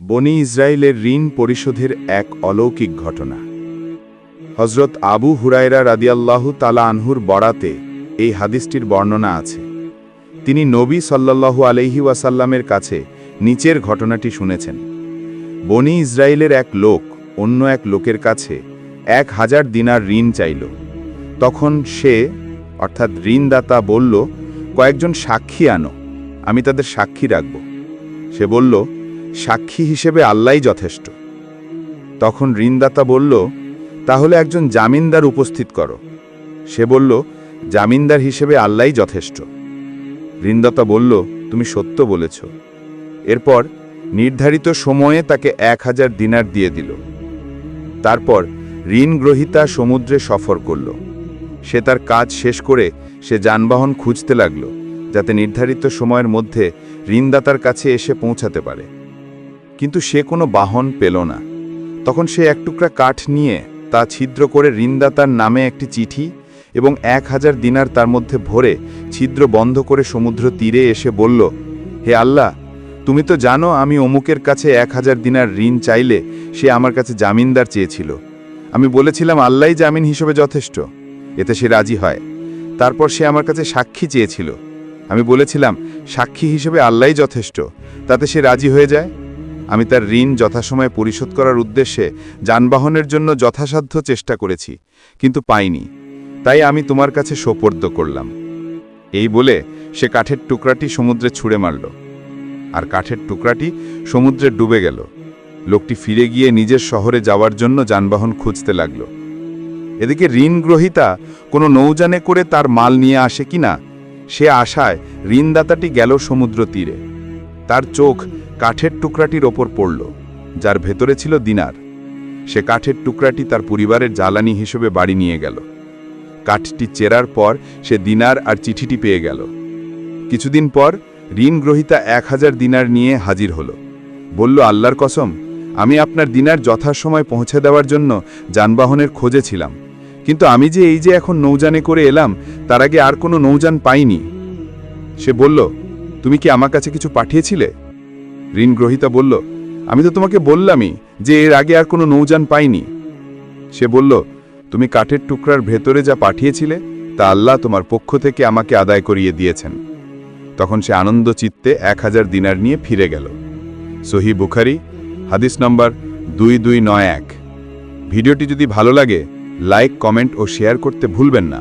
বনি ইসরায়েলের ঋণ পরিশোধের এক অলৌকিক ঘটনা। হজরত আবু হুরায়রা রাদিয়াল্লাহু তালা আনহুর বড়াতে এই হাদিসটির বর্ণনা আছে। তিনি নবী সাল্লাল্লাহু আলহি ওয়াসাল্লামের কাছে নিচের ঘটনাটি শুনেছেন। বনি ইসরায়েলের এক লোক অন্য এক লোকের কাছে এক হাজার দিনার ঋণ চাইল। তখন সে, অর্থাৎ ঋণদাতা বলল, কয়েকজন সাক্ষী আনো, আমি তাদের সাক্ষী রাখব। সে বলল সাক্ষী হিসেবে আল্লাহই যথেষ্ট। তখন ঋণদাতা বলল, তাহলে একজন জামিনদার উপস্থিত করো। সে বলল, জামিনদার হিসেবে আল্লাহই যথেষ্ট। ঋণদাতা বলল, তুমি সত্য বলেছ। এরপর নির্ধারিত সময়ে তাকে এক হাজার দিনার দিয়ে দিল। তারপর ঋণ গ্রহীতা সমুদ্রে সফর করল। সে তার কাজ শেষ করে সে যানবাহন খুঁজতে লাগল, যাতে নির্ধারিত সময়ের মধ্যে ঋণদাতার কাছে এসে পৌঁছাতে পারে। কিন্তু সে কোনো বাহন পেল না। তখন সে এক টুকরা কাঠ নিয়ে তা ছিদ্র করে ঋণদাতার নামে একটি চিঠি এবং এক হাজার দিনার তার মধ্যে ভরে ছিদ্র বন্ধ করে সমুদ্র তীরে এসে বলল, হে আল্লাহ, তুমি তো জানো আমি অমুকের কাছে এক হাজার দিনার ঋণ চাইলে সে আমার কাছে জামিনদার চেয়েছিল। আমি বলেছিলাম, আল্লাহই জামিন হিসেবে যথেষ্ট। এতে সে রাজি হয়। তারপর সে আমার কাছে সাক্ষী চেয়েছিল। আমি বলেছিলাম, সাক্ষী হিসেবে আল্লাহই যথেষ্ট। তাতে সে রাজি হয়ে যায়? আমি তার ঋণ যথাসময়ে পরিশোধ করার উদ্দেশ্যে যানবাহনের জন্য যথাসাধ্য চেষ্টা করেছি, কিন্তু পাইনি। তাই আমি তোমার কাছে সোপর্দ করলাম। এই বলে সে কাঠের টুকরাটি সমুদ্রে ছুঁড়ে মারল। আর কাঠের টুকরাটি সমুদ্রে ডুবে গেল। লোকটি ফিরে গিয়ে নিজের শহরে যাওয়ার জন্য যানবাহন খুঁজতে লাগল। এদিকে ঋণ গ্রহীতা কোনো নৌজানে করে তার মাল নিয়ে আসে কিনা, সে আশায় ঋণদাতাটি গেল সমুদ্র তীরে। তার চোখ কাঠের টুকরাটির ওপর পড়ল, যার ভেতরে ছিল দিনার। সে কাঠের টুকরাটি তার পরিবারের জ্বালানি হিসেবে বাড়ি নিয়ে গেল। কাঠটি চেরার পর সে দিনার আর চিঠিটি পেয়ে গেল। কিছুদিন পর ঋণ গ্রহীতা এক হাজার দিনার নিয়ে হাজির হল। বলল, আল্লাহর কসম, আমি আপনার দিনার যথাসময় পৌঁছে দেওয়ার জন্য যানবাহনের খোঁজে ছিলাম। কিন্তু আমি যে এই যে এখন নৌজানে করে এলাম, তার আগে আর কোনো নৌযান পাইনি। সে বলল, তুমি কি আমার কাছে কিছু পাঠিয়েছিলে? ঋণ গ্রহীতা বলল, আমি তো তোমাকে বললামই যে এর আগে আর কোনো নৌযান পাইনি। সে বলল, তুমি কাঠের টুকরার ভেতরে যা পাঠিয়েছিলে, তা আল্লাহ তোমার পক্ষ থেকে আমাকে আদায় করিয়ে দিয়েছেন। তখন সে আনন্দ চিত্তে এক হাজার দিনার নিয়ে ফিরে গেল। সহি বুখারি, হাদিস নম্বর দুই দুই নয় এক। ভিডিওটি যদি ভালো লাগে, লাইক, কমেন্ট ও শেয়ার করতে ভুলবেন না।